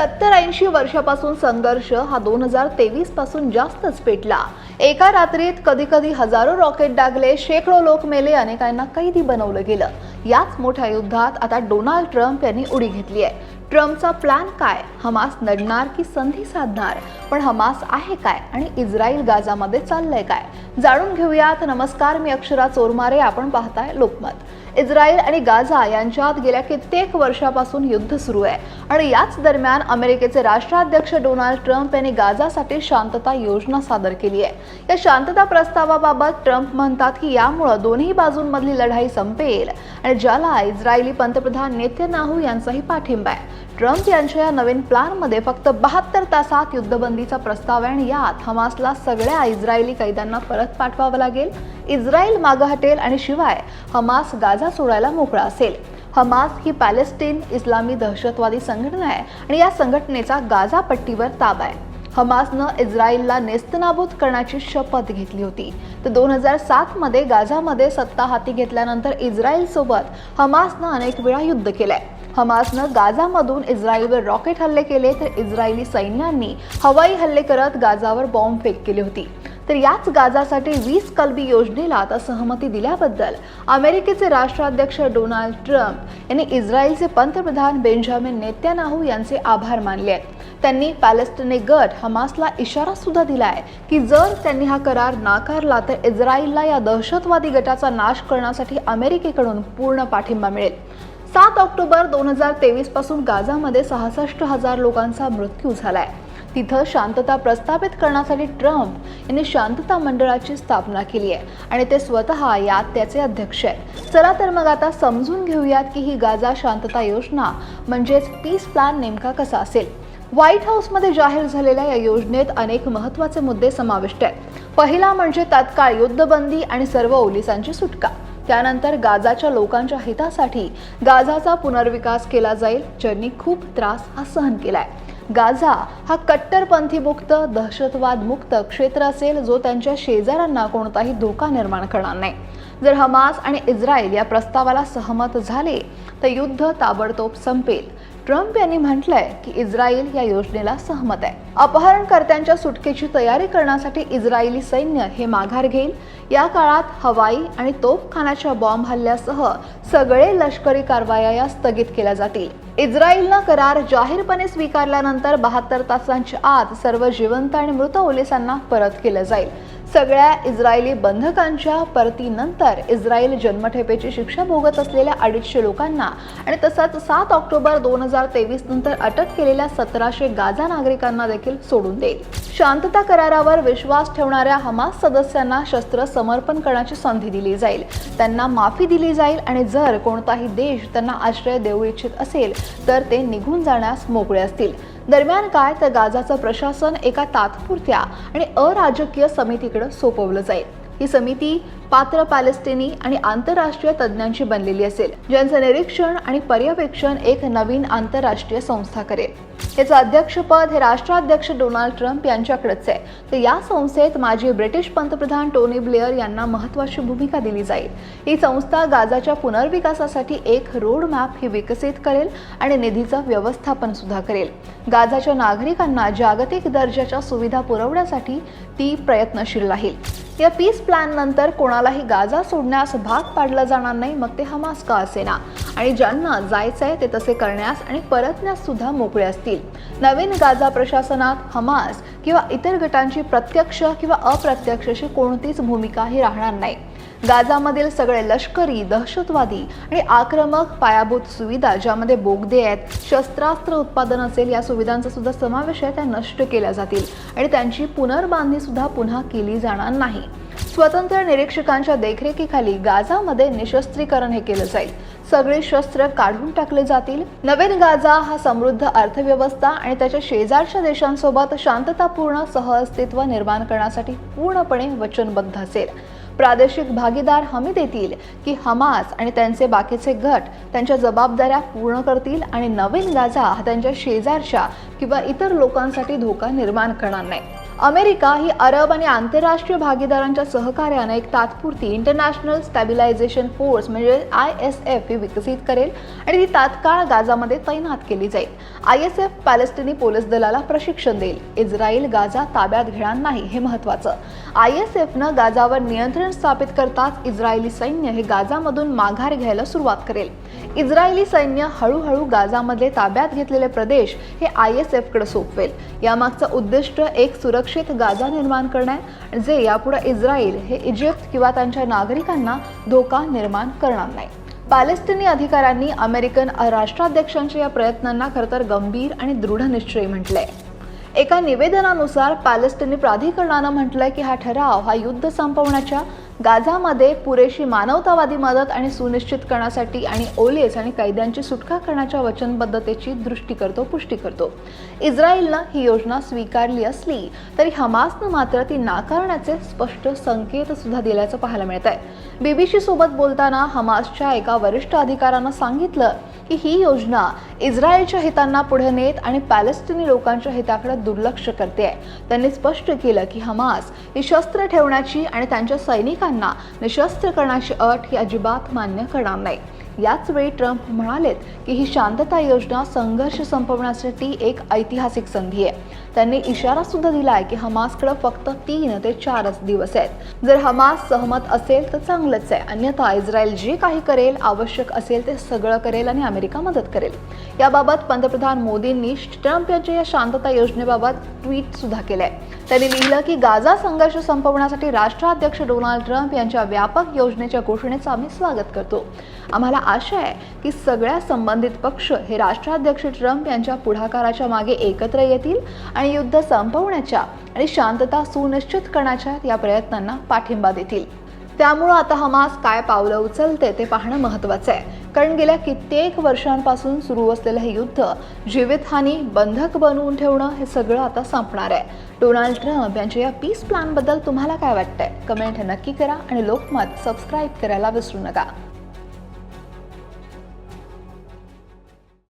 सत्तर ऐंशी वर्षापासून संघर्ष हा दोन हजार तेवीसपासून जास्तच पेटला. एका रात्रीत कधी कधी हजारो रॉकेट डागले शेकडो लोक मेले अनेकांना कैदी बनवलं गेलं. याच मोठ्या युद्धात आता डोनाल्ड ट्रम्प यांनी उडी घेतली आहे. ट्रम्पचा प्लॅन काय? हमास नडणार की संधी साधणार? पण हमास आहे काय? आणि इस्रायल गाजामध्ये चाललंय काय? जाणून घेऊयात. नमस्कार मी अक्षरा चोरमारे. आपण पाहताय लोकमत. इस्रायल आणि गाझा यांच्यात गेल्या कित्येक वर्षापासून युद्ध सुरू आहे. आणि याच दरम्यान अमेरिकेचे राष्ट्राध्यक्ष डोनाल्ड ट्रम्प यांनी गाझासाठी शांतता योजना सादर केली आहे. या शांतता प्रस्तावाबाबत ट्रम्प म्हणतात की यामुळं दोन्ही बाजूंमधली लढाई संपेल आणि ज्याला इस्रायली पंतप्रधान नेतन्याहू यांचाही पाठिंबा आहे. ट्रम्प यांच्या या नवीन प्लॅनमध्ये फक्त बहात्तर तासात युद्धबंदीचा प्रस्ताव आहे आणि यात हमासला सगळ्या इस्रायली कैद्यांना परत पाठवावं लागेल. इस्रायल मागं हटेल आणि शिवाय हमास गाझा सोडायला मोकळा असेल. हमास ही पॅलेस्टीन इस्लामी दहशतवादी संघटना आहे आणि या संघटनेचा गाझा पट्टीवर ताबा आहे. हमासनं इस्रायलला नेस्तनाबूत करण्याची शपथ घेतली होती. तर दोन हजार सातमध्ये गाझामध्ये सत्ता हाती घेतल्यानंतर इस्रायलसोबत हमासनं अनेक वेळा युद्ध केलंय. हमासनं गाझामधून इस्रायलवर रॉकेट हल्ले केले तर इस्रायली सैन्यांनी हवाई हल्ले करत गाझावर बॉम्ब फेक केली होती. तर याच गाझासाठी वीस कलबी योजनेला आता सहमती दिल्याबद्दल अमेरिकेचे राष्ट्राध्यक्ष डोनाल्ड ट्रम्प यांनी इस्रायलचे पंतप्रधान बेंजामिन नेत्यानाहू यांचे आभार मानले आहेत. त्यांनी पॅलेस्टिनी गट हमासला इशारा सुद्धा दिलाय की जर त्यांनी हा करार नाकारला तर इस्रायलला या दहशतवादी गटाचा नाश करण्यासाठी अमेरिकेकडून पूर्ण पाठिंबा मिळेल. सात ऑक्टोबर दोन हजार तेवीसपासून गाझामध्ये सहासष्ट हजार लोकांचा मृत्यू झालाय. तिथं शांतता प्रस्थापित करण्यासाठी ट्रम्प यांनी शांतता मंडळाची स्थापना केली आहे आणि ते स्वतः यात त्याचे अध्यक्ष आहेत. चला तर मग आता समजून घेऊयात की ही गाझा शांतता योजना म्हणजेच पीस प्लॅन नेमका कसा असेल. व्हाईट हाऊसमध्ये जाहीर झालेल्या या योजनेत अनेक महत्त्वाचे मुद्दे समाविष्ट आहेत. पहिला म्हणजे तात्काळ युद्धबंदी आणि सर्व ओलिसांची सुटका. त्यानंतर गाजाच्या लोकांच्या हितासाठी गाझाचा पुनर्विकास केला जाईल ज्यांनी खूप त्रास हा सहन केलाय. गाझा हा कट्टरपंथीमुक्त दहशतवादमुक्त क्षेत्र असेल जो त्यांच्या शेजाऱ्यांना कोणताही धोका निर्माण करणार नाही. जर हमास आणि इस्रायल या प्रस्तावाला सहमत झाले तर युद्ध ताबडतोब संपेल. ट्रम्प यांनी म्हटलंय की इस्रायल या योजनेला सहमत आहे. अपहरणकर्त्यांच्या सुटकेची तयारी करण्यासाठी इस्रायली सैन्य हे माघार घेईल. या काळात हवाई आणि तोफखानाच्या बॉम्ब हल्ल्यासह सगळे लष्करी कारवाया या स्थगित केल्या जातील. इस्रायलनं करार जाहीरपणे स्वीकारल्यानंतर बहात्तर तासांच्या आत सर्व जिवंत आणि मृत ओलिसांना परत केलं जाईल. सगळ्या इस्रायली बंधकांच्या परतीनंतर इस्रायल जन्मठेपेची शिक्षा भोगत असलेल्या अडीचशे लोकांना आणि तसंच सात ऑक्टोबर दोन हजार तेवीस नंतर अटक केलेल्या सतराशे गाझा नागरिकांना देखील सोडून देईल. शांतता करारावर विश्वास ठेवणाऱ्या हमास सदस्यांना शस्त्र समर्पण करण्याची संधी दिली जाईल. त्यांना माफी दिली जाईल आणि जर कोणताही देश त्यांना आश्रय देऊ इच्छित असेल तर ते निघून जाण्यास मोकळे असतील. दरम्यान काय तर गाझाचं प्रशासन एका तात्पुरत्या आणि अराजकीय समितीकडे सोपवलं जाईल. ही समिती पात्र पॅलेस्टिनी आणि आंतरराष्ट्रीय तज्ज्ञांची बनलेली असेल ज्यांचं निरीक्षण आणि पर्यवेक्षण एक नवीन आंतरराष्ट्रीय संस्था करेल. याचं अध्यक्षपद हे राष्ट्राध्यक्ष डोनाल्ड ट्रम्प यांच्याकडेच आहे. तर या संस्थेत माजी ब्रिटिश पंतप्रधान टोनी ब्लेअर यांना महत्त्वाची भूमिका दिली जाईल. ही संस्था गाजाच्या पुनर्विकासासाठी एक रोड मॅप ही विकसित करेल आणि निधीचं व्यवस्थापन सुद्धा करेल. गाजाच्या नागरिकांना जागतिक दर्जाच्या सुविधा पुरवण्यासाठी ती प्रयत्नशील राहील. या पीस प्लॅन नंतर कोणालाही गाजा सोडण्यास भाग पाडला जाणार नाही मग ते हमास का असेना? आणि ज्यांना जायचं आहे ते तसे करण्यास आणि परतण्यास सुद्धा मोकळे असतील. नवीन गाजा प्रशासनात हमास किंवा इतर गटांची प्रत्यक्ष किंवा अप्रत्यक्ष अशी कोणतीच भूमिकाही राहणार नाही. गाझामधील सगळे लष्करी दहशतवादी आणि आक्रमक पायाभूत सुविधा ज्यामध्ये बोगदे आहेत शस्त्रास्त्र उत्पादन असेल या सुविधांचा सुद्धा समावेश आहे त्या नष्ट केल्या जातील. आणि त्यांची पुनर्बांधणी सुद्धा पुन्हा केली जाणार नाही. स्वतंत्र निरीक्षकांच्या देखरेखीखाली गाझामध्ये निशस्त्रीकरण हे केलं जाईल. सगळे शस्त्र काढून टाकले जातील. नवीन गाझा हा समृद्ध अर्थव्यवस्था आणि त्याच्या शेजारच्या देशांसोबत शांततापूर्ण सहअस्तित्व निर्माण करण्यासाठी पूर्णपणे वचनबद्ध असेल. प्रादेशिक भागीदार हमी देतील की हमास आणि त्यांचे बाकीचे गट त्यांच्या जबाबदाऱ्या पूर्ण करतील आणि नवीन गाझा हा त्यांच्या शेजारच्या किंवा इतर लोकांसाठी धोका निर्माण करणार नाही. अमेरिका ही अरब आणि आंतरराष्ट्रीय भागीदारांच्या सहकार्याने एक तात्पुरती इंटरनॅशनल स्टॅबिलायझेशन फोर्स म्हणजे आय एस एफ ही विकसित करेल आणि ती तात्काळ गाझामध्ये तैनात केली जाईल. आय एस एफ पॅलेस्टिनी पोलीस दलाला प्रशिक्षण देईल. इस्रायल गाझा ताब्यात घेणार नाही हे महत्वाचं आय एस एफनं गाझावर नियंत्रण स्थापित करताच इस्रायली सैन्य हे गाझामधून माघार घ्यायला सुरुवात करेल. इस्रायली सैन्य हळूहळू गाझामधले ताब्यात घेतलेले प्रदेश हे आय एस एफकडे सोपवेल. यामागचं उद्दिष्ट एक सुरक्षित गाजा निर्माण करणं आहे, जे यापुढे इस्रायल हे इजिप्त किंवा त्यांच्या नागरिकांना धोका निर्माण करणार नाही. पॅलेस्टिनी अधिकाऱ्यांनी अमेरिकन राष्ट्राध्यक्षांच्या या प्रयत्नांना खरं तर गंभीर आणि दृढ निश्चय म्हटलंय. एका निवेदनानुसार पॅलेस्टिनी प्राधिकरणानं म्हटलंय की हा ठराव हा युद्ध संपवण्याच्या गाझामध्ये पुरेशी मानवतावादी मदत आणि सुनिश्चित करण्यासाठी आणि ओलेस आणि कैद्यांची सुटका करण्याच्या वचनबद्धतेची दृष्टी करतो पुष्टी करतो. इस्रायलनं ही योजना स्वीकारली असली तरी हमासनं मात्र ती नाकारण्याचे स्पष्ट संकेत सुद्धा दिल्याचं पाहायला मिळत आहे बीबीसी सोबत बोलताना हमासच्या एका वरिष्ठ अधिकाऱ्यानं सांगितलं की ही योजना इस्रायलच्या हितांना पुढे नेत आणि पॅलेस्टिनी लोकांच्या हिताकडे दुर्लक्ष करते. आहे त्यांनी स्पष्ट केलं की हमास ही शस्त्र ठेवण्याची आणि त्यांच्या सैनिकांना निशस्त्र करण्याची अट ही अजिबात मान्य करणार नाही. याचवेळी ट्रम्प म्हणालेत की ही शांतता योजना संघर्ष संपवण्यासाठी एक ऐतिहासिक संधी आहे. त्यांनी इशारा सुद्धा दिला आहे की हमासकडे फक्त तीन ते चारच दिवस आहेत. जर हमास सहमत असेल तर चांगलंच आहे. अन्यथा इस्रायल जे काही करेल आवश्यक असेल ते सगळं करेल आणि अमेरिका मदत करेल. याबाबत पंतप्रधान मोदींनी ट्रम्प यांच्या या शांतता योजनेबाबत ट्विट सुद्धा आहे त्यांनी लिहिलं की गाझा संघर्ष संपवण्यासाठी राष्ट्राध्यक्ष डोनाल्ड ट्रम्प यांच्या व्यापक योजनेच्या घोषणेचं आम्ही स्वागत करतो. आम्हाला आशा आहे की सगळ्या संबंधित पक्ष हे राष्ट्राध्यक्ष ट्रम्प यांच्या पुढाकाराच्या मागे एकत्र येतील आणि युद्ध संपवण्याच्या आणि शांतता सुनिश्चित करण्याच्या या प्रयत्नांना पाठिंबा देतील. त्यामुळं आता हमास काय पावलं उचलते ते पाहणं महत्त्वाचं आहे. कारण गेल्या कित्येक वर्षांपासून सुरू असलेलं हे युद्ध जीवितहानी बंधक बनवून ठेवणं हे सगळं आता संपणार आहे. डोनाल्ड ट्रम्प यांच्या या पीस प्लॅनबद्दल तुम्हाला काय वाटतंय? कमेंट नक्की करा आणि लोकमत सबस्क्राईब करायला विसरू नका.